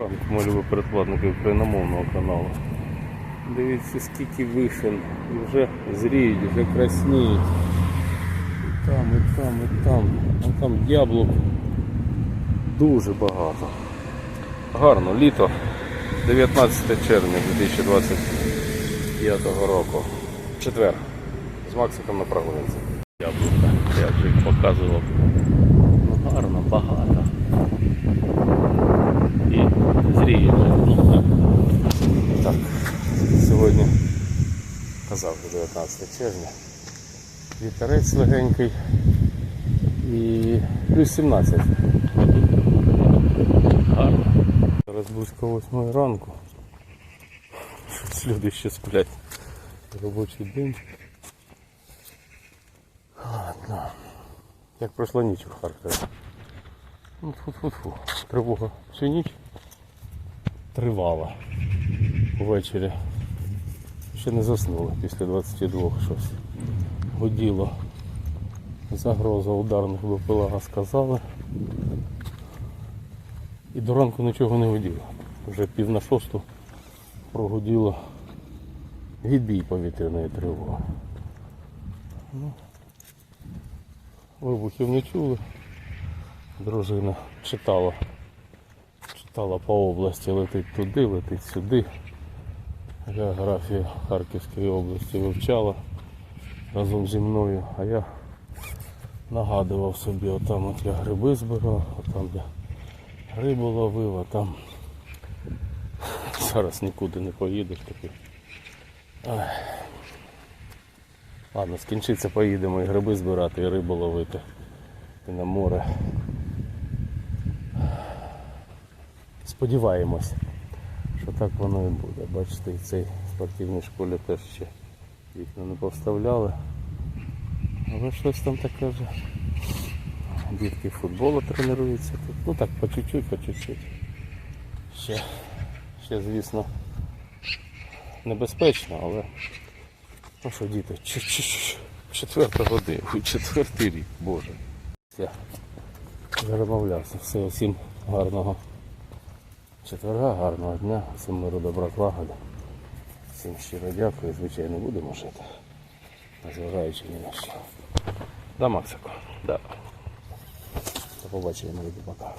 Ранку малював передплатники україномовного каналу. Дивіться, скільки вишен. І вже зріють, вже красніють. І там, і там, і там. А там яблук дуже багато. Гарно, літо 19 червня 2025 року. Четвер. З Максиком на прогулянці. Яблука, я вже їх показував. Ну, гарно, багато. І зріє вже. Ну, так. так. Сьогодні казав вже 19 червня. Вітерець легенький і плюс 17. Гарно. Зараз близько 8 ранку. Щось люди ще сплять. Робочий день. Ладно. Як пройшла ніч у Харкові. Ну, фу-фу-фу. Тривога всю ніч тривала ввечері. Ще не заснули після 22 щось. Гуділо. Загроза ударних БПЛА сказали. І до ранку нічого не гуділо. Вже пів на шосту прогуділо відбій повітряної тривоги. Ну, вибухів не чули. Дружина читала. Читала по області, летить туди, летить сюди. Географію Харківської області вивчала разом зі мною, а я нагадував собі, отам от я гриби збирав, отам я рибу ловив, а там зараз нікуди не поїдеш таки. Ладно, скінчиться, поїдемо і гриби збирати, і рибу ловити. І на море. Сподіваємось, що так воно і буде. Бачите, і цей спортивній школі теж ще вікна не повставляли. Але щось там таке вже. Дітки футболу тренуються тут. Ну так, по чуть-чуть, по чуть-чуть. Ще, ще, звісно, небезпечно, але ну що, діти, четверта година, четвертий рік, боже. Я заромовлявся. Все, всім гарного четверга, гарного дня, всім миру добра клагоди. Всім щиро дякую, звичайно, будемо жити. Незважаючи ні на що. Да, Максико, Да. До побачення, мої пока.